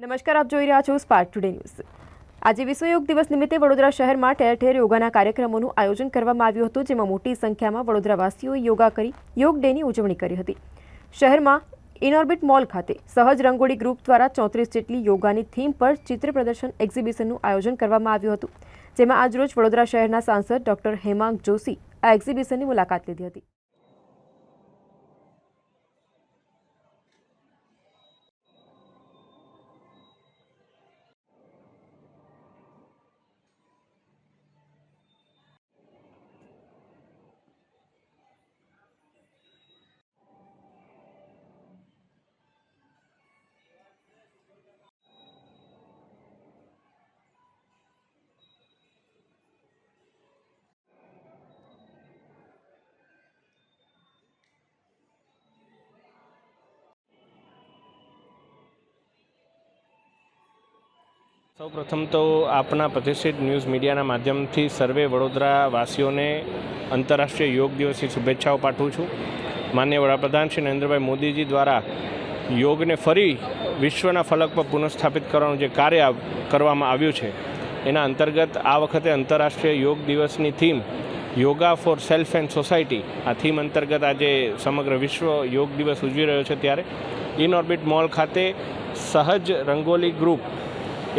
નમસ્કાર, આપ જોઈ રહ્યા છો સ્પાર્ક ટુડે ન્યૂઝ આજે વિશ્વ યોગ દિવસ નિમિત્તે વડોદરા શહેરમાં ઠેર ઠેર યોગાના કાર્યક્રમોનું આયોજન કરવામાં આવ્યું હતું, જેમાં મોટી સંખ્યામાં વડોદરાવાસીઓએ યોગા કરી, યોગ ડેની ઉજવણી કરી હતી. શહેરમાં ઇનઓર્બિટ મોલ ખાતે સહજ રંગોળી ગ્રુપ દ્વારા ચોત્રીસ જેટલી યોગાની થીમ પર ચિત્ર પ્રદર્શન એક્ઝિબિશનનું આયોજન કરવામાં આવ્યું હતું, જેમાં આજરોજ વડોદરા શહેરના સાંસદ ડોક્ટર હેમાંગ જોશી આ એક્ઝિબિશનની મુલાકાત લીધી હતી. સૌ પ્રથમ તો આપના પ્રતિષ્ઠિત ન્યૂઝ મીડિયાના માધ્યમથી સર્વે વડોદરા વાસીઓને આંતરરાષ્ટ્રીય યોગ દિવસની શુભેચ્છાઓ પાઠવું છું. માન્ય વડાપ્રધાન શ્રી નરેન્દ્રભાઈ મોદીજી દ્વારા યોગને ફરી વિશ્વના ફલક પર પુનઃસ્થાપિત કરવાનું જે કાર્ય કરવામાં આવ્યું છે, એના અંતર્ગત આ વખતે આંતરરાષ્ટ્રીય યોગ દિવસની theme yoga for self and society, આ થીમ અંતર્ગત આજે સમગ્ર વિશ્વ યોગ દિવસ ઉજવી રહ્યો છે ત્યારે. ઇન ઓર્બિટ મોલ ખાતે સહજ રંગોલી ગ્રુપ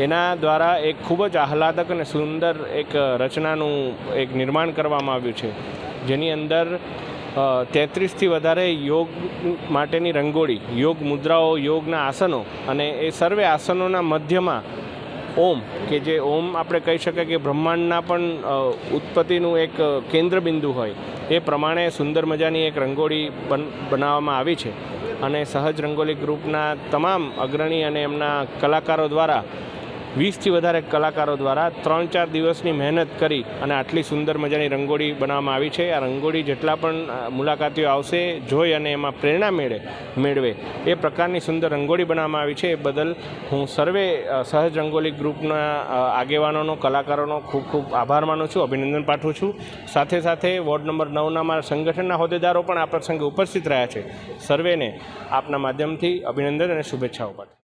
એના દ્વારા એક ખૂબ જ આહલાદક અને સુંદર એક રચનાનું એક નિર્માણ કરવામાં આવ્યું છે. જેની અંદર તેત્રીસથી વધારે યોગ માટેની રંગોળી, યોગ મુદ્રાઓ, યોગના આસનો અને એ સર્વે આસનોના મધ્યમાં ઓમ, કે જે ઓમ આપણે કહી શકીએ કે બ્રહ્માંડના પણ ઉત્પત્તિનું એક કેન્દ્રબિંદુ હોય, એ પ્રમાણે સુંદર મજાની એક રંગોળી બન, બનાવવામાં આવી છે. અને સહજ રંગોલી ગ્રુપના તમામ અગ્રણી અને એમના કલાકારો દ્વારા વીસથી વધારે કલાકારો દ્વારા ત્રણ ચાર દિવસની મહેનત કરી અને આટલી સુંદર મજાની રંગોળી બનાવવામાં આવી છે. આ રંગોળી જેટલા પણ મુલાકાતીઓ આવશે, જોઈ અને એમાં પ્રેરણા મેળે, મેળવે, એ પ્રકારની સુંદર રંગોળી બનાવવામાં આવી છે. એ બદલ હું સર્વે સહજ રંગોલી ગ્રુપના આગેવાનોનો, કલાકારોનો ખૂબ ખૂબ આભાર માનું છું, અભિનંદન પાઠવું છું. સાથે સાથે વોર્ડ નંબર નવના મારા સંગઠનના હોદ્દેદારો પણ આ પ્રસંગે ઉપસ્થિત રહ્યા છે. સર્વેને આપના માધ્યમથી અભિનંદન અને શુભેચ્છાઓ પાઠવું